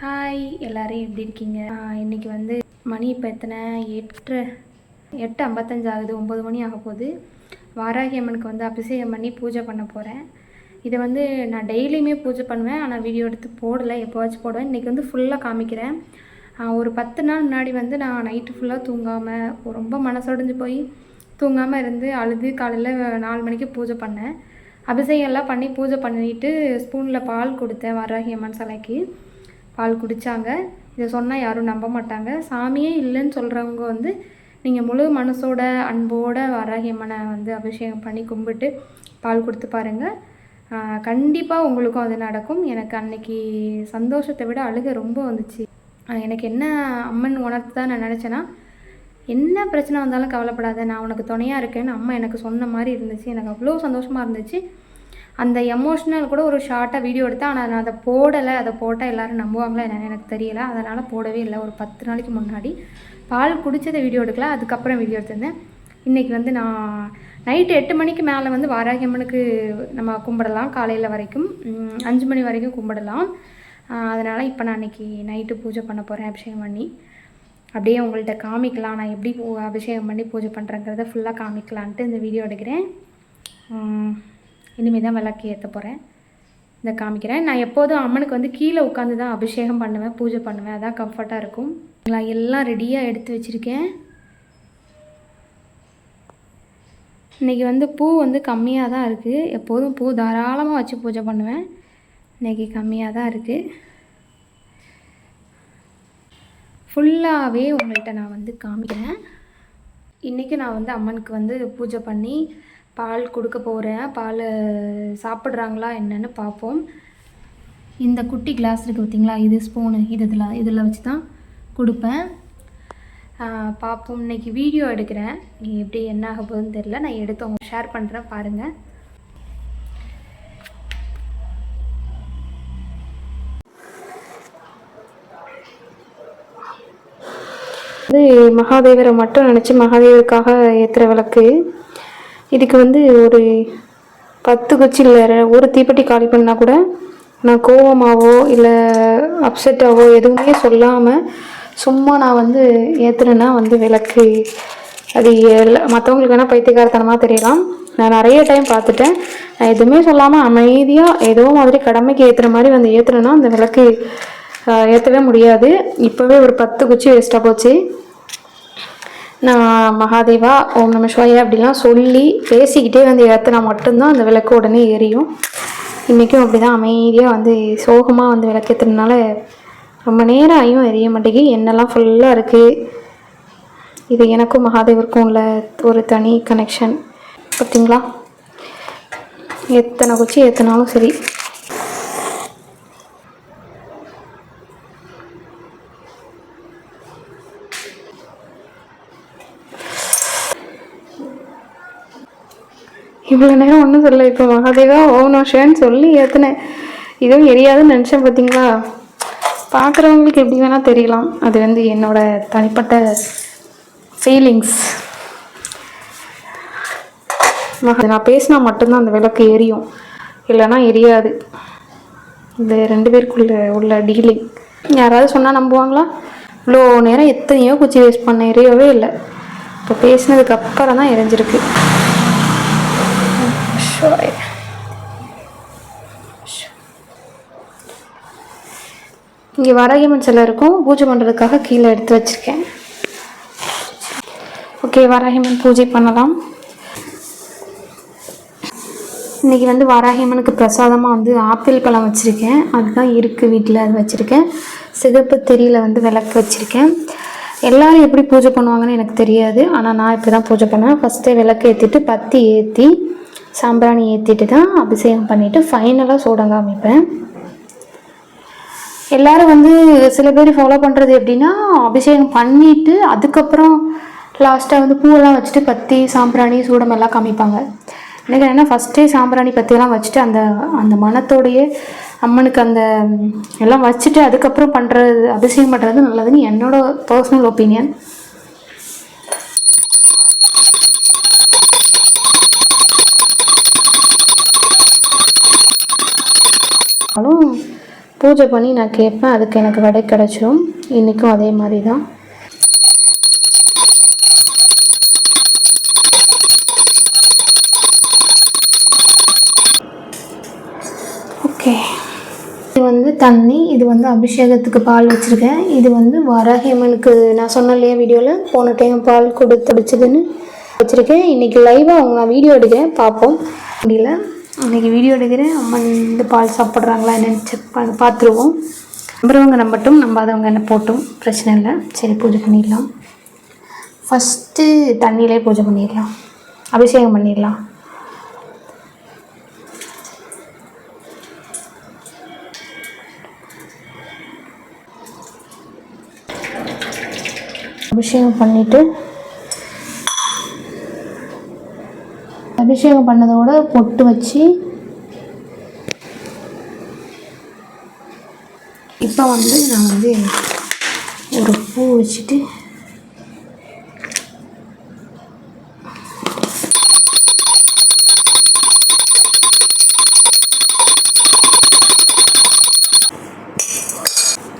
Hi எல்லாரும் எப்படி இருக்கீங்க? இன்றைக்கி வந்து மணி இப்போ எத்தனை? எட்டு எட்டு ஐம்பத்தஞ்சு ஆகுது ஒம்பது மணி ஆக போகுது. வாராகி அம்மனுக்கு வந்து அபிஷேகம் பண்ணி பூஜை பண்ண போகிறேன் இதை வந்து நான் டெய்லியுமே பூஜை பண்ணுவேன் ஆனால் வீடியோ எடுத்து போடலை எப்போவாச்சும் போடுவேன். இன்றைக்கி வந்து ஃபுல்லாக காமிக்கிறேன். ஒரு பத்து நாள் முன்னாடி வந்து நான் நைட்டு ஃபுல்லாக தூங்காமல் ரொம்ப மனசொடைஞ்சு போய் தூங்காமல் இருந்து அழுது காலையில் நாலு மணிக்கு பூஜை பண்ணேன். அபிஷேகம்லாம் பண்ணி பூஜை பண்ணிட்டு ஸ்பூனில் பால் கொடுத்தேன் வாராகி அம்மன் சிலைக்கு. பால் குடித்தாங்க இதை சொன்னால் யாரும் நம்ப மாட்டாங்க. சாமியே இல்லைன்னு சொல்கிறவங்க வந்து நீங்கள் முழு மனசோட அன்போட வராகியம்மனை வந்து அபிஷேகம் பண்ணி கும்பிட்டு பால் கொடுத்து பாருங்கள் கண்டிப்பாக உங்களுக்கும் அது நடக்கும். எனக்கு அன்னைக்கு சந்தோஷத்தை விட அழுகை ரொம்ப வந்துச்சு. எனக்கு என்ன அம்மன் உணர்த்து தான் நான் நினச்சேன்னா என்ன பிரச்சனை வந்தாலும் கவலைப்படாத நான் உனக்கு துணையாக இருக்கேன்னு அம்மா எனக்கு சொன்ன மாதிரி இருந்துச்சு. எனக்கு அவ்வளோ சந்தோஷமாக இருந்துச்சு. அந்த எமோஷ்னல் கூட ஒரு ஷார்ட்டாக வீடியோ எடுத்தேன். ஆனால் நான் அதை போடலை. அதை போட்டால் எல்லோரும் நம்புவாங்களா என்னென்னு எனக்கு தெரியல. அதனால் போடவே இல்லை. ஒரு பத்து நாளைக்கு முன்னாடி பால் குடித்ததை வீடியோ எடுக்கல. அதுக்கப்புறம் வீடியோ எடுத்திருந்தேன். இன்றைக்கி வந்து நான் நைட்டு எட்டு மணிக்கு மேலே வந்து வாராகி அம்மனுக்கு நம்ம கும்பிடலாம். காலையில் வரைக்கும் அஞ்சு மணி வரைக்கும் கும்பிடலாம். அதனால் இப்போ நான் இன்றைக்கி நைட்டு பூஜை பண்ண போகிறேன் அபிஷேகம் பண்ணி. அப்படியே உங்கள்கிட்ட காமிக்கலாம். நான் எப்படி அபிஷேகம் பண்ணி பூஜை பண்ணுறேங்கிறத ஃபுல்லாக காமிக்கலான்ட்டு இந்த வீடியோ எடுக்கிறேன். இனிமேல் தான் விளக்கு ஏற்ற போகிறேன் இந்த காமிக்கிறேன். நான் எப்போதும் அம்மனுக்கு வந்து கீழே உட்காந்து தான் அபிஷேகம் பண்ணுவேன் பூஜை பண்ணுவேன். அதான் கம்ஃபர்ட்டாக இருக்கும். நான் எல்லாம் ரெடியாக எடுத்து வச்சுருக்கேன். இன்றைக்கி வந்து பூ வந்து கம்மியாக தான் இருக்குது எப்போதும் பூ தாராளமாக வச்சு பூஜை பண்ணுவேன். இன்றைக்கி கம்மியாக தான் இருக்குது ஃபுல்லாகவே உங்கள்கிட்ட நான் வந்து காமிக்கிறேன். இன்றைக்கி நான் வந்து அம்மனுக்கு வந்து பூஜை பண்ணி பால் கொடுக்க போகிறேன் பால் சாப்பிட்றாங்களா என்னன்னு பார்ப்போம். இந்த குட்டி கிளாஸ் இருக்குது பார்த்தீங்களா இது ஸ்பூனு இது இதில் இதில் வச்சு தான் கொடுப்பேன் பார்ப்போம். இன்னைக்கு வீடியோ எடுக்கிறேன். நீ எப்படி என்ன ஆக போகுதுன்னு தெரில நான் எடுத்து உங்களுக்கு ஷேர் பண்ணுறேன் பாருங்கள் இது மகாதேவரை மட்டும் நினச்சி மகாதேவருக்காக ஏற்றுற விளக்கு. இதுக்கு வந்து ஒரு பத்து குச்சியில் ஒரு தீப்பெட்டி காலி பண்ணால் கூட நான் கோவமாகவோ இல்லை அப்செட்டாவோ எதுவுமே சொல்லாமல் சும்மா நான் வந்து ஏற்றுனேன்னா வந்து விளக்கு. அது எல்லா மற்றவங்களுக்கு வேணால் பைத்தியக்காரத்தனமாக தெரியலாம். நான் நிறைய டைம் பார்த்துட்டேன். நான் எதுவுமே சொல்லாமல் அமைதியாக ஏதோ மாதிரி கடமைக்கு ஏற்றுற மாதிரி வந்து ஏற்றுனேன்னா அந்த விளக்கு ஏற்றவே முடியாது. இப்போவே ஒரு பத்து குச்சி வேஸ்ட்டாக போச்சு. நான் மகாதேவா ஓம் நம்ம சிவாய அப்படிலாம் சொல்லி பேசிக்கிட்டே வந்து ஏற்றினா மட்டும்தான் அந்த விளக்கு உடனே எரியும். இன்றைக்கும் அப்படி தான் அமைதியாக வந்து சோகமாக வந்து விளக்கேற்றுனால ரொம்ப நேரம் ஆகியும் எரிய மாட்டேங்கி என்னெல்லாம் ஃபுல்லாக இருக்குது இது எனக்கும் மகாதேவருக்கும் உள்ள ஒரு தனி கனெக்ஷன் பார்த்தீங்களா எத்தனை குச்சி எத்தனாலும் சரி. இவ்வளோ நேரம் ஒன்றும் சொல்லலை. இப்போ மகாதேவா ஓனோஷேன்னு சொல்லி ஏற்றுனேன் இதுவும் எரியாதுன்னு நினச்சேன் பார்த்தீங்களா பார்க்குறவங்களுக்கு எப்படி வேணால் தெரியலாம். அது வந்து என்னோட தனிப்பட்ட ஃபீலிங்ஸ் நான் பேசினா மட்டும்தான் அந்த விளக்கு எரியும். இல்லைன்னா எரியாது. இந்த ரெண்டு பேருக்குள்ள உள்ள டீலிங் யாராவது சொன்னால் நம்புவாங்களா? இவ்வளோ நேரம் எத்தனையோ குச்சி வேஸ்ட் பண்ண எரியவே இல்லை. இப்போ பேசினதுக்கு அப்புறம் தான் எரிஞ்சிருக்கு. Sorry. இங்கே வராகியம்மன் சிலை இருக்கும். பூஜை பண்ணுறதுக்காக கீழே எடுத்து வச்சுருக்கேன். ஓகே வராகியம்மன் பூஜை பண்ணலாம். இன்றைக்கி வந்து வராகியம்மனுக்கு பிரசாதமாக வந்து ஆப்பிள் பழம் வச்சுருக்கேன். அதுதான் இருக்குது வீட்டில் அது வச்சுருக்கேன். சிகப்பு திரியில் வந்து விளக்கு வச்சுருக்கேன். எல்லோரும் எப்படி பூஜை பண்ணுவாங்கன்னு எனக்கு தெரியாது. ஆனால் நான் இப்படி தான் பூஜை பண்ணுவேன். ஃபஸ்ட்டே விளக்கு ஏற்றிட்டு பத்தி ஏற்றி சாம்பிராணி ஏற்றிட்டு தான் அபிஷேகம் பண்ணிவிட்டு ஃபைனலாக சூடம் காமிப்பேன் எல்லாரும் வந்து சில பேர் ஃபாலோ பண்ணுறது எப்படின்னா அபிஷேகம் பண்ணிட்டு அதுக்கப்புறம் லாஸ்ட்டாக வந்து பூவெல்லாம் வச்சுட்டு பத்தி சாம்பிராணி சூடம் எல்லாம் காமிப்பாங்க. எனக்கு என்ன ஃபஸ்ட்டே சாம்பிராணி பற்றியெல்லாம் வச்சுட்டு அந்த அந்த மனத்தோடையே அம்மனுக்கு அந்த எல்லாம் வச்சுட்டு அதுக்கப்புறம் பண்ணுறது அபிஷேகம் பண்ணுறது நல்லதுன்னு என்னோட பர்சனல் ஒப்பீனியன் பூஜை பண்ணி நான் கேட்பேன். அதுக்கு எனக்கு விடை கிடச்சிரும். இன்றைக்கும் அதே மாதிரி தான் ஓகே. இது வந்து தண்ணி இது வந்து அபிஷேகத்துக்கு பால் வச்சுருக்கேன். இது வந்து வராகியம்மனுக்கு நான் சொன்ன இல்லையா வீடியோவில் போன டைம் பால் கொடுத்து அடிச்சதுன்னு வச்சுருக்கேன். இன்றைக்கி லைவாக அவங்க நான் வீடியோ எடுக்கிறேன். பார்ப்போம். முடியல. இன்றைக்கி வீடியோ எடுக்கிறேன். அம்மன் இந்த பால் சாப்பிட்றாங்களா என்னென்னு செக் பண்ண பார்த்துருவோம். நம்புறவங்க நம்பட்டும் நம்பாதவங்க என்ன போட்டும் பிரச்சனை இல்லை. சரி பூஜை பண்ணிடலாம். ஃபஸ்ட்டு தண்ணியிலே பூஜை பண்ணிடலாம். அபிஷேகம் பண்ணிடலாம். அபிஷேகம் பண்ணிவிட்டு அபிஷேகம் பண்ணதோட பொட்டு வச்சு இப்போ வந்து நான் வந்து ஒரு பூ வச்சுட்டு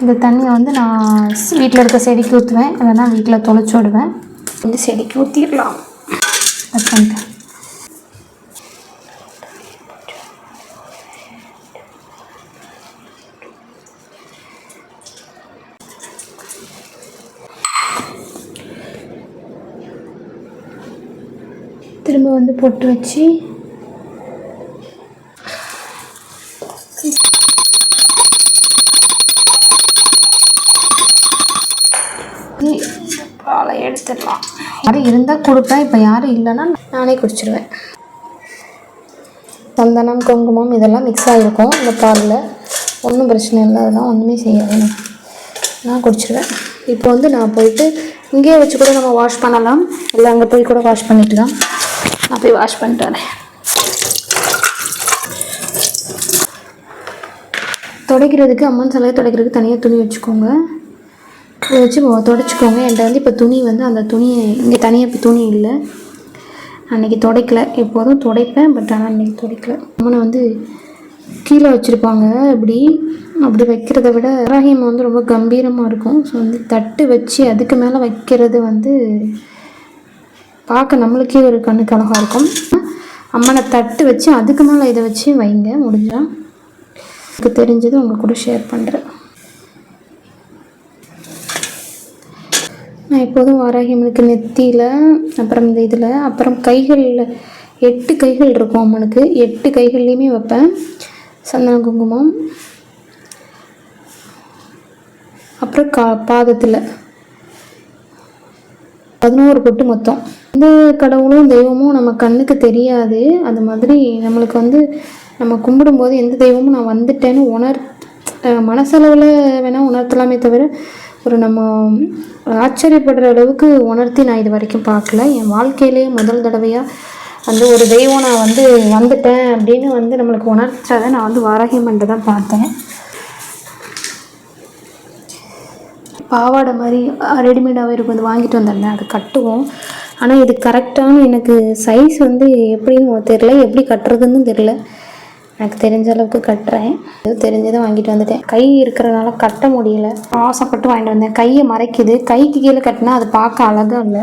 இந்த தண்ணியை வந்து நான் வீட்டில் இருக்க செடிக்கு ஊற்றுவேன் இல்லைன்னா வீட்டில் தொலைச்சி விடுவேன். வந்து செடிக்கு ஊற்றிடலாம் கட் பண்ணிட்டேன் திரும்ப வந்து பொட்டு வச்சு. பாலை எடுத்துடலாம். யாரும் இருந்தால் கொடுப்பேன் இப்போ யாரும் இல்லைன்னா நானே குடிச்சிடுவேன் சந்தனம் குங்குமம் இதெல்லாம் மிக்ஸ் ஆகிருக்கும் இந்த பாலில். ஒன்றும் பிரச்சனை இல்லை அதெல்லாம் ஒன்றுமே செய்யாது. நான் குடிச்சிடுவேன் இப்போ வந்து நான் போயிட்டு இங்கேயே வச்சு கூட நம்ம வாஷ் பண்ணலாம். இல்லை அங்கே போய் கூட வாஷ் பண்ணிக்கலாம் நான் போய் வாஷ் பண்ணிட்டு வரேன். துடைக்கிறதுக்கு அம்மன் சிலையை துடைக்கிறதுக்கு தனியாக துணி வச்சுக்கோங்க. இதை வச்சு துடைச்சிக்கோங்க. என்கிட்ட வந்து இப்போ துணி வந்து அந்த துணியை இங்கே தனியாக இப்போ துணி இல்லை. அன்றைக்கி துடைக்கல. எப்போதும் துடைப்பேன் பட் ஆனால் அன்றைக்கி துடைக்கல. அம்மனை வந்து கீழே வச்சுருப்பாங்க. இப்படி அப்படி வைக்கிறத விட வராகியம் வந்து ரொம்ப கம்பீரமாக இருக்கும். ஸோ வந்து தட்டு வச்சு அதுக்கு மேலே வைக்கிறது வந்து பார்க்க நம்மளுக்கே ஒரு கண்ணுக்கு அழகாக இருக்கும். அம்மனை தட்டு வச்சு அதுக்கு மேலே இதை வச்சு வைங்க முடிஞ்சா. எனக்கு தெரிஞ்சது உங்கள் கூட ஷேர் பண்ணுறேன் நான் எப்போதும் வாராகி அம்மனுக்கு நெத்தியில் அப்புறம் இந்த இதில் அப்புறம் கைகளில் எட்டு கைகள் இருக்கும் அம்மனுக்கு. எட்டு கைகள்லேயுமே வைப்பேன். சந்தன குங்குமம். அப்புறம் கா பாதத்தில். பதினோரு பொட்டு மொத்தம். எந்த கடவுளும் தெய்வமும் நம்ம கண்ணுக்கு தெரியாது. அது மாதிரி நம்மளுக்கு வந்து நம்ம கும்பிடும்போது எந்த தெய்வமும் நான் வந்துட்டேன்னு உணர் மனசளவில் வேணால் உணர்த்தலாமே தவிர ஒரு நம்ம ஆச்சரியப்படுற அளவுக்கு உணர்த்தி நான் இது வரைக்கும் பார்க்கல. என் வாழ்க்கையிலேயே முதல் தடவையாக வந்து ஒரு தெய்வம் நான் வந்து வந்துட்டேன் அப்படின்னு வந்து நம்மளுக்கு உணர்த்துறதை நான் வந்து வாராகியம்மன்ட்டு தான் பார்த்தேன். பாவாடை மாதிரி ரெடிமேடாகவே இருக்கும் அது வாங்கிட்டு வந்தேன்ல அது கட்டுவோம். ஆனால் இது கரெக்டான எனக்கு சைஸ் வந்து எப்படின்னு தெரில எப்படி கட்டுறதுன்னு தெரில எனக்கு தெரிஞ்ச அளவுக்கு கட்டுறேன். அது தெரிஞ்சதை வாங்கிட்டு வந்துட்டேன். கை இருக்கிறனால கட்ட முடியல. ஆசைப்பட்டு வாங்கிட்டு வந்தேன். கையை மறைக்குது. கைக்கு கீழே கட்டினா அது பார்க்க அழகாக இல்லை.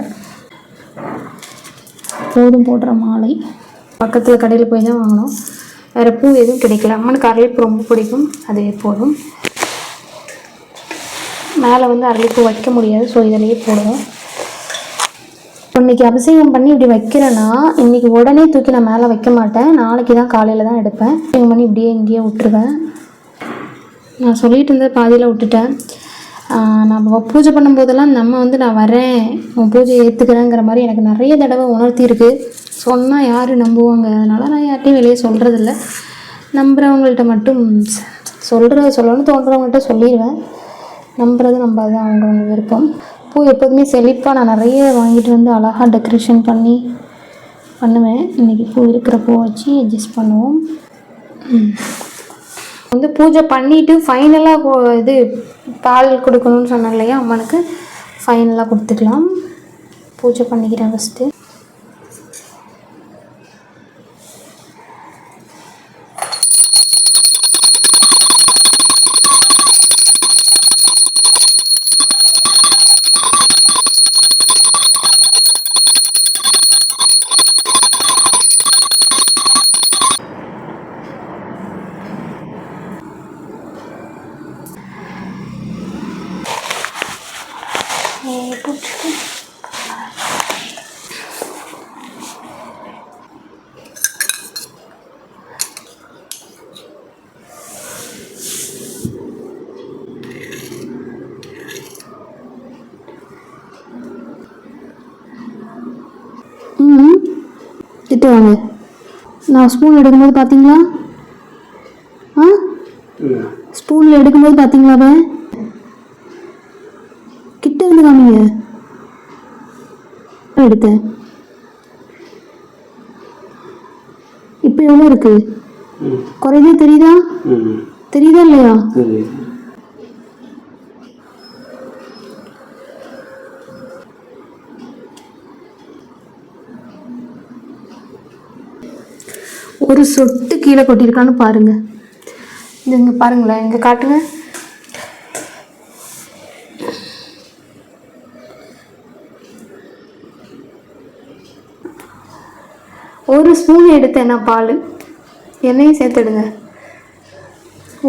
போதும் போடுற மாலை. பக்கத்தில் கடையில் போய் தான் வாங்கினோம் வேறு பூ எதுவும் கிடைக்கல. அம்மனுக்கு அரளிப்பூ ரொம்ப பிடிக்கும். அதுவே போதும். மேலே வந்து அரளிப்பூ வைக்க முடியாது. ஸோ இதிலேயே போடுவோம். இன்னைக்கு அபிஷேகம் பண்ணி இப்படி வைக்கிறேன்னா இன்னைக்கு உடனே தூக்கி நான் மேலே வைக்க மாட்டேன். நாளைக்கு தான் காலையில் தான் எடுப்பேன். அபிஷேகம் பண்ணி இப்படியே இங்கேயே விட்டுருவேன். நான் சொல்லிட்டு இருந்த பாதியில் விட்டுட்டேன். நான் நம்ம பூஜை பண்ணும்போதெல்லாம் நம்ம வந்து நான் வரேன். உன் பூஜையை ஏற்றுக்கிறேங்கிற மாதிரி எனக்கு நிறைய தடவை உணர்த்தியிருக்கு. சொன்னால் யார் நம்புவாங்க? அதனால் நான் யார்ட்டையும் வெளியே சொல்கிறதில்ல நம்புகிறவங்கள்ட்ட மட்டும் சொல்கிற சொல்லணும்னு தோன்றவங்கள்ட்ட சொல்லிடுவேன். நம்புறது நம்பாது அவங்கவுங்க விருப்பம். பூ எப்போதுமே செழிப்பாக நான் நிறைய வாங்கிட்டு வந்து அழகாக டெக்கரேஷன் பண்ணி பண்ணுவேன். இன்றைக்கி பூ இருக்கிற பூ வச்சு அட்ஜஸ்ட் பண்ணுவோம். வந்து பூஜை பண்ணிவிட்டு ஃபைனலாக இது பால் கொடுக்கணும்னு சொன்னேன் இல்லையா? அம்மனுக்கு. ஃபைனலாக கொடுத்துக்கலாம். பூஜை பண்ணிக்கிறேன் ஃபஸ்ட்டு போட்டுட்டு ம் கிட்ட வாங்க நான் ஸ்பூன் எடுக்கும்போது பார்த்தீங்களா ஆ? ஸ்பூனில் எடுக்கும்போது பார்த்தீங்களா அவன் கிட்ட இருந்து காமிங்க. எடுத்தேன் இப்போ எவ்வளோ இருக்கு? குறையதே தெரியுதா? தெரியுதா இல்லையா? ஒரு சொட்டு கீழே கொட்டியிருக்கான்னு பாருங்க. இது இங்கே பாருங்களேன் இங்கே காட்டுங்க. ஒரு ஸ்பூன் எடுத்தேன் நான் பால். எண்ணெயும் சேர்த்துடுங்க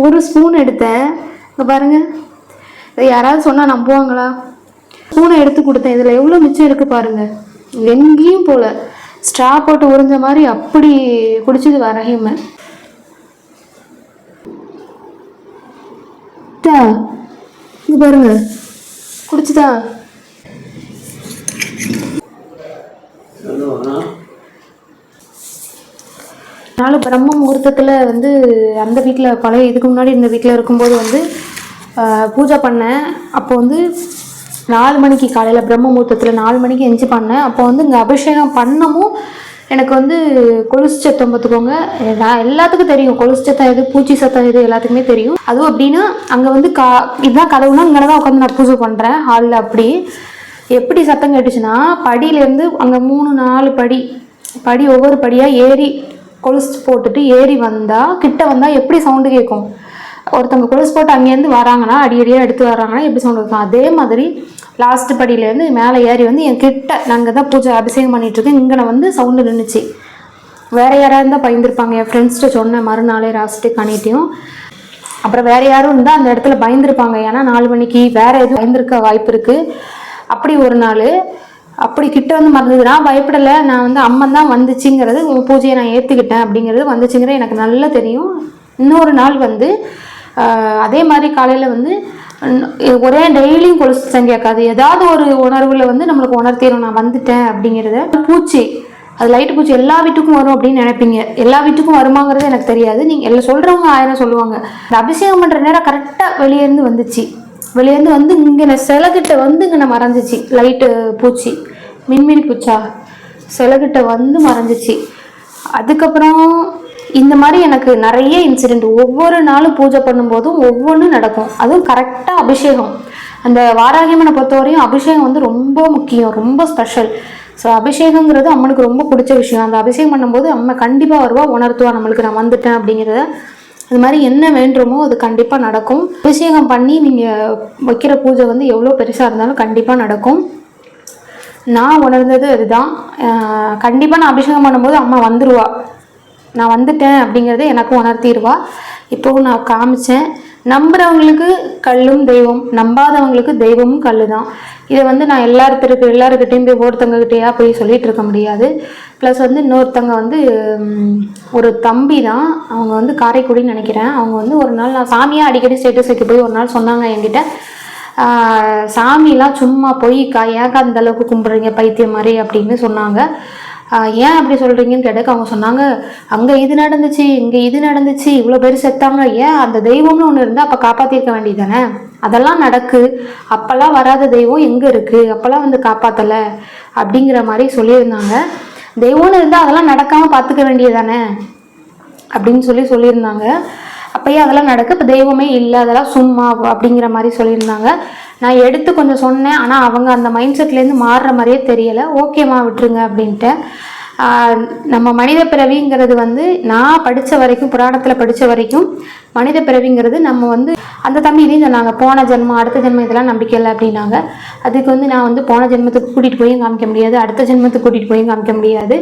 ஒரு ஸ்பூன் எடுத்தேன். இங்கே பாருங்கள் யாராவது சொன்னால் நம்புவாங்களா? ஸ்பூனை எடுத்து கொடுத்தேன். இதில் எவ்வளோ மிச்சம் இருக்குது பாருங்கள் எங்கேயும் போகல ஸ்ட்ரா போட்டு உறிஞ்ச மாதிரி அப்படி குடிச்சது வரஹீம இது பாருங்க. குடிச்சுதா. நாலு பிரம்ம முகூர்த்தத்தில் வந்து அந்த வீட்டில் பழைய இதுக்கு முன்னாடி இந்த வீட்டில் இருக்கும்போது வந்து பூஜை பண்ணேன். அப்போ வந்து நாலு மணிக்கு காலையில் பிரம்ம முகூர்த்தத்தில் நாலு மணிக்கு எஞ்சி பண்ணேன். அப்போ வந்து இங்கே அபிஷேகம் பண்ணமும் எனக்கு வந்து கொலுசு சத்தம் பார்த்துக்கோங்க. நான் எல்லாத்துக்கும் தெரியும். கொலுசு சத்தம் எது பூச்சி சத்தம் எது எல்லாத்துக்குமே தெரியும். அதுவும் அப்படின்னா அங்கே வந்து கா இதுதான் கதவுனா இங்கே தான் உட்காந்து நான் பூஜை பண்ணுறேன் ஹாலில் அப்படி. எப்படி சத்தம் கேட்டுச்சுன்னா படியிலேருந்து அங்கே மூணு நாலு படி படி ஒவ்வொரு படியாக ஏறி கொலுசு போட்டுட்டு ஏறி வந்தால் கிட்ட வந்தால் எப்படி சவுண்டு கேட்கும் ஒருத்தவங்க கொலுசு போட்டு அங்கேருந்து வராங்கன்னா அடி அடியாக எடுத்து வராங்கன்னா எப்படி சவுண்டு அதே மாதிரி லாஸ்ட் படியிலேருந்து மேலே ஏறி வந்து என் கிட்ட நாங்கள் தான் பூஜை அபிஷேகம் பண்ணிகிட்ருக்கேன் இங்கே நான் வந்து சவுண்டு நின்றுச்சு வேறு யாராவது இருந்தால் பயந்துருப்பாங்க. என் ஃப்ரெண்ட்ஸ்கிட்ட சொன்னேன் மறுநாளே லாஸ்ட்டு கணிட்டியும். அப்புறம் வேறு யாரும் இருந்தால் அந்த இடத்துல பயந்துருப்பாங்க. ஏன்னா நாலு மணிக்கு வேறு எதுவும் பயந்துருக்க வாய்ப்பு இருக்குது அப்படி ஒரு நாள் அப்படி கிட்ட வந்து மறந்தது. நான் பயப்படலை. நான் வந்து அம்மன் தான் வந்துச்சுங்கிறது பூஜையை நான் ஏற்றுக்கிட்டேன் அப்படிங்கிறது வந்துச்சுங்கிறது எனக்கு நல்லா தெரியும். இன்னொரு நாள் வந்து அதே மாதிரி காலையில் வந்து ஒரே டெய்லியும் கொலுசு சத்தம் கேட்காது ஏதாவது ஒரு உணர்வில் வந்து நம்மளுக்கு உணர்த்திடும் நான் வந்துட்டேன் அப்படிங்கிறத. பூச்சி அது லைட்டு பூச்சி எல்லா வீட்டுக்கும் வரும் அப்படின்னு நினைப்பீங்க. எல்லா வீட்டுக்கும் வருமாங்கிறது எனக்கு தெரியாது. நீங்கள் எல்லாம் சொல்கிறவங்க ஆயிரம் சொல்லுவாங்க. இந்த அபிஷேகம் பண்ணுற நேரம் கரெக்டாக வெளியேருந்து வந்துச்சு. வெளியேருந்து வந்து இங்கே சிலகிட்ட வந்து இங்கே மறைஞ்சிச்சு. லைட்டு பூச்சி மின்மினி பூச்சா சிலகிட்ட வந்து மறைஞ்சிச்சு. அதுக்கப்புறம் இந்த மாதிரி எனக்கு நிறைய இன்சிடெண்ட் ஒவ்வொரு நாளும் பூஜை பண்ணும்போதும் ஒவ்வொன்றும் நடக்கும். அதுவும் கரெக்டாக அபிஷேகம். அந்த வாராகியம்மனை பொறுத்தவரையும் அபிஷேகம் வந்து ரொம்ப முக்கியம் ரொம்ப ஸ்பெஷல் ஸோ அபிஷேகங்கிறது அம்மனுக்கு ரொம்ப பிடிச்ச விஷயம். அந்த அபிஷேகம் பண்ணும்போது அம்மா கண்டிப்பாக வருவா உணர்த்துவா நம்மளுக்கு நான் வந்துட்டேன் அப்படிங்கிறத. அது மாதிரி என்ன வேண்டுமோ அது கண்டிப்பாக நடக்கும். அபிஷேகம் பண்ணி நீங்கள் வைக்கிற பூஜை வந்து எவ்வளோ பெருசாக இருந்தாலும் கண்டிப்பாக நடக்கும். நான் உணர்ந்தது அதுதான். கண்டிப்பாக நான் அபிஷேகம் பண்ணும்போது அம்மா வந்துடுவா நான் வந்துட்டேன் அப்படிங்கிறத எனக்கும் உணர்த்திடுவா. இப்போவும் நான் காமிச்சேன். நம்புறவங்களுக்கு கல்லும் தெய்வம் நம்பாதவங்களுக்கு தெய்வமும் கல் தான் இதை வந்து நான் எல்லாருத்தருக்கு எல்லாருக்கிட்டையும் போய் ஒருத்தவங்ககிட்டயா போய் சொல்லிட்டு இருக்க முடியாது. ப்ளஸ் வந்து இன்னொருத்தங்க வந்து ஒரு தம்பி தான் அவங்க வந்து காரைக்குடின்னு நினைக்கிறேன். அவங்க வந்து ஒரு நாள் நான் சாமியாக அடிக்கடி ஸ்டேட்டஸ் வைக்க போய் ஒரு நாள் சொன்னாங்க என்கிட்ட. சாமிலாம் சும்மா பொய்க்கா ஏக்கா அந்த அளவுக்கு கும்பிட்றீங்க பைத்தியம் மாதிரி அப்படின்னு சொன்னாங்க. ஏன் அப்படி சொல்கிறீங்கன்னு கேட்டதுக்கு அவங்க சொன்னாங்க அங்கே இது நடந்துச்சு இங்கே இது நடந்துச்சு இவ்வளோ பேர் செத்தாங்க ஏன் அந்த தெய்வம்னு ஒன்று இருந்தால் அப்போ காப்பாற்றிருக்க வேண்டியதானே அதெல்லாம் நடக்கு. அப்போல்லாம் வராத தெய்வம் எங்கே இருக்குது அப்போல்லாம் வந்து காப்பாற்றலை அப்படிங்கிற மாதிரி சொல்லியிருந்தாங்க. தெய்வம்னு இருந்தால் அதெல்லாம் நடக்காமல் பார்த்துக்க வேண்டியதானே அப்படின்னு சொல்லி சொல்லியிருந்தாங்க. அப்பயே அதெல்லாம் நடக்கு. இப்போ தெய்வமே இல்லை அதெல்லாம் சும்மா அப்படிங்கிற மாதிரி சொல்லியிருந்தாங்க. நான் எடுத்து கொஞ்சம் சொன்னேன். ஆனால் அவங்க அந்த மைண்ட் செட்லேருந்து மாறுற மாதிரியே தெரியலை. ஓகேம்மா விட்டுருங்க அப்படின்ட்டு. நம்ம மனித பிறவிங்கிறது வந்து நான் படித்த வரைக்கும் புராணத்தில் படித்த வரைக்கும் மனித பிறவிங்கிறது நம்ம வந்து அந்த தம்பி இதையும் சொன்னாங்க. போன ஜென்மம் அடுத்த ஜென்மம் இதெல்லாம் நம்பிக்கை இல்லை அப்படின்னாங்க. அதுக்கு வந்து நான் வந்து போன ஜென்மத்துக்கு கூட்டிகிட்டு போயும் காமிக்க முடியாது. அடுத்த ஜென்மத்துக்கு கூட்டிகிட்டு போயும் காமிக்க முடியாது.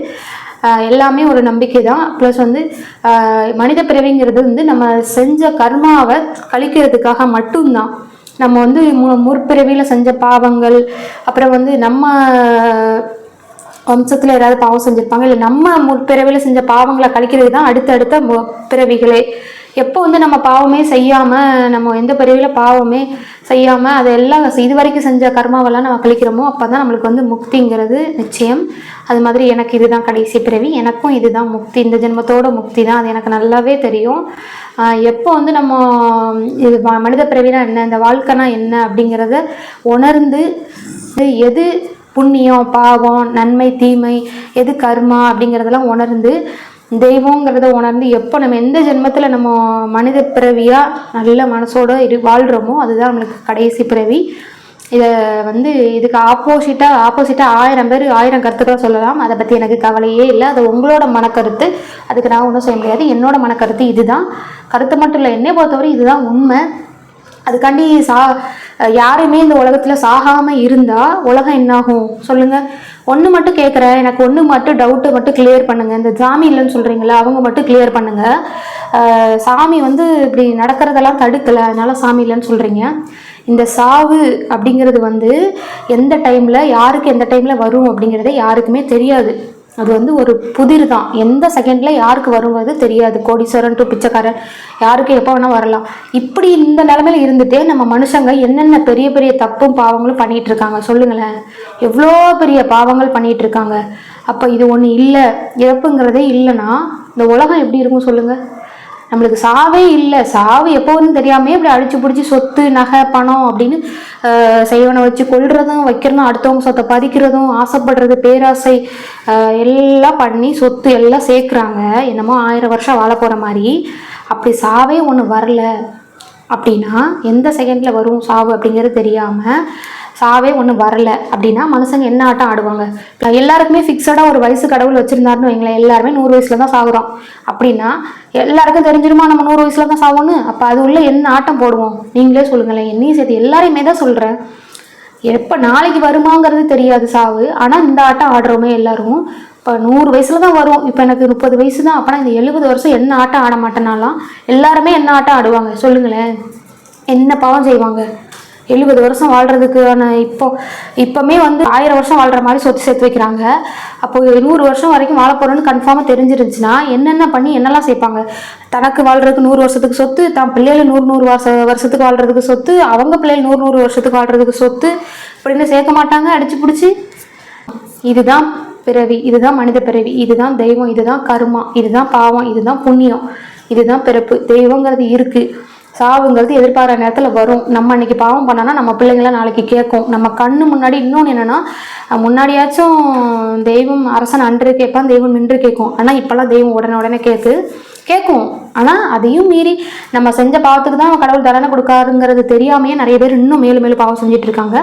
எல்லாமே ஒரு நம்பிக்கை தான் ப்ளஸ் வந்து மனித பிறவிங்கிறது வந்து நம்ம செஞ்ச கர்மாவை கழிக்கிறதுக்காக மட்டும்தான். நம்ம வந்து மு முற்பிறவியில் செஞ்ச பாவங்கள் அப்புறம் வந்து நம்ம வம்சத்தில் யாராவது பாவம் செஞ்சுருப்பாங்க இல்லை நம்ம முற்பிறவியில் செஞ்ச பாவங்களை கழிக்கிறது தான் அடுத்தடுத்த பிறவிகளே. எப்போ வந்து நம்ம பாவமே செய்யாமல் நம்ம எந்த பிரிவில் பாவமே செய்யாமல் அதெல்லாம் இது வரைக்கும் செஞ்ச கர்மாவெல்லாம் நம்ம கழிக்கிறோமோ அப்போ தான் நம்மளுக்கு வந்து முக்திங்கிறது நிச்சயம். அது மாதிரி எனக்கு இதுதான் கடைசி பிறவி எனக்கும் இதுதான் முக்தி. இந்த ஜென்மத்தோட முக்தி தான் அது எனக்கு நல்லாவே தெரியும். எப்போ வந்து நம்ம இது மனித பிறவினா என்ன இந்த வாழ்க்கைனா என்ன அப்படிங்கிறத உணர்ந்து எது புண்ணியம் பாவம் நன்மை தீமை எது கர்மா அப்படிங்கிறதெல்லாம் உணர்ந்து தெய்வங்கிறத உணர்ந்து எப்போ நம்ம எந்த ஜென்மத்தில் நம்ம மனித பிறவியாக நல்ல மனசோட இரு வாழ்கிறோமோ அதுதான் நம்மளுக்கு கடைசி பிறவி. இதை வந்து இதுக்கு ஆப்போசிட்டாக ஆப்போசிட்டாக ஆயிரம் பேர் ஆயிரம் கருத்துக்களை சொல்லலாம். அதை பற்றி எனக்கு கவலையே இல்லை. அது உங்களோட மனக்கருத்து. அதுக்கு நான் ஒன்றும் செய்ய முடியாது. என்னோட மனக்கருத்து இதுதான். கருத்து மட்டும் இல்லை. என்னை பொறுத்தவரை இதுதான் உண்மை. அதுக்காண்டி சா யாருமே இந்த உலகத்தில் சாகாமல் இருந்தால் உலகம் என்னாகும்? சொல்லுங்கள் ஒன்று மட்டும் கேட்குறேன் எனக்கு ஒன்று மட்டும் டவுட்டு மட்டும் கிளியர் பண்ணுங்கள் இந்த சாமி இல்லைன்னு சொல்கிறீங்களா அவங்க மட்டும் கிளியர் பண்ணுங்கள் சாமி வந்து இப்படி நடக்கிறதெல்லாம் தடுக்கலை. அதனால் சாமி இல்லைன்னு சொல்கிறீங்க இந்த சாவு அப்படிங்கிறது வந்து எந்த டைமில் யாருக்கு எந்த டைமில் வரும் அப்படிங்கிறத யாருக்குமே தெரியாது. அது வந்து ஒரு புதிர் தான் எந்த செகண்டில் யாருக்கு வருங்கிறது தெரியாது. கோடீஸ்வரன் டு பிச்சைக்காரன். யாருக்கு எப்போ வேணால் வரலாம். இப்படி இந்த நிலமையில இருந்துட்டே நம்ம மனுஷங்க என்னென்ன பெரிய பெரிய தப்பும் பாவங்களும் பண்ணிட்டு இருக்காங்க சொல்லுங்களேன். எவ்வளோ பெரிய பாவங்கள் பண்ணிட்டு இருக்காங்க. அப்போ இது ஒன்று இல்லை. இறப்புங்கிறதே இல்லைன்னா இந்த உலகம் எப்படி இருக்கும் சொல்லுங்கள் நம்மளுக்கு சாவே இல்லை. சாவு எப்போதுன்னு தெரியாமே இப்படி அழிச்சு பிடிச்சி சொத்து நகை பணம் அப்படின்னு செய்வனை வச்சு கொள்றதும் வைக்கிறதும் அடுத்தவங்க சொத்தை பதிக்கிறதும் ஆசைப்படுறது பேராசை எல்லாம் பண்ணி சொத்து எல்லாம் சேர்க்குறாங்க. என்னமோ ஆயிரம் வருஷம் வாழ போகிற மாதிரி. அப்படி சாவே ஒன்று வரல. அப்படின்னா எந்த செகண்டில் வரும் சாவு அப்படிங்கிறது தெரியாமல் சாவே ஒன்று வரல. அப்படின்னா மனுஷங்க என்ன ஆட்டம் ஆடுவாங்க? எல்லாருக்குமே ஃபிக்ஸடாக ஒரு வயசு கடவுள் வச்சுருந்தாருன்னு வைங்களேன். எல்லாருமே நூறு வயசில் தான் சாகுறோம். அப்படின்னா எல்லாருக்கும் தெரிஞ்சிருமா நம்ம நூறு வயசில் தான் சாவோன்னு அப்போ அது உள்ள என்ன ஆட்டம் போடுவோம்? நீங்களே சொல்லுங்களேன். என்னையும் சேர்த்து எல்லாரையுமே தான் சொல்கிறேன் எப்போ நாளைக்கு வருமாங்கிறது தெரியாது சாவு. ஆனால் இந்த ஆட்டம் ஆடுறோமே எல்லாரும். இப்போ நூறு வயசில் தான் வரும் இப்போ எனக்கு முப்பது வயசு தான். அப்போனா இந்த எழுபது வருஷம் என்ன ஆட்டம் ஆட மாட்டேனாலாம் எல்லாருமே என்ன ஆட்டம் ஆடுவாங்க? சொல்லுங்களேன். என்ன பாவம் செய்வாங்க? எழுபது வருஷம் வாழ்கிறதுக்கான இப்போ இப்போமே வந்து ஆயிரம் வருஷம் வாழ்கிற மாதிரி சொத்து சேர்த்து வைக்கிறாங்க. அப்போ நூறு வருஷம் வரைக்கும் வாழ போகிறோன்னு கன்ஃபார்மாக தெரிஞ்சிருந்துச்சுன்னா என்னென்ன பண்ணி என்னெல்லாம் சேர்ப்பாங்க? தனக்கு வாழ்கிறதுக்கு நூறு வருஷத்துக்கு சொத்து தான் பிள்ளைகள் நூறு நூறு வருஷ வருஷத்துக்கு வாழ்கிறதுக்கு சொத்து அவங்க பிள்ளைகள் நூறு நூறு வருஷத்துக்கு வாழ்கிறதுக்கு சொத்து இப்படின்னு சேர்க்க மாட்டாங்க அடிச்சு பிடிச்சி. இதுதான் பிறவி இதுதான் மனித பிறவி இதுதான் தெய்வம் இதுதான் கர்மா இதுதான் பாவம் இதுதான் புண்ணியம் இதுதான் பிறப்பு. தெய்வங்கிறது இருக்குது சாவுங்கிறது எதிர்பாராத நேரத்தில் வரும். நம்ம அன்றைக்கி பாவம் பண்ணோன்னா நம்ம பிள்ளைங்களாம் நாளைக்கு கேட்கும். நம்ம கண்ணு முன்னாடி இன்னொன்று என்னன்னா முன்னாடியாச்சும் தெய்வம் அரசன் அன்று கேட்பான் தெய்வம் நின்று கேட்கும். ஆனால் இப்போல்லாம் தெய்வம் உடனே உடனே கேட்கு கேட்கும். ஆனால் அதையும் மீறி நம்ம செஞ்ச பாவத்துக்கு தான் கடவுள் தண்டனை கொடுக்காருங்கிறது தெரியாமையே நிறைய பேர் இன்னும் மேலும் மேலும் பாவம் செஞ்சுட்டு இருக்காங்க.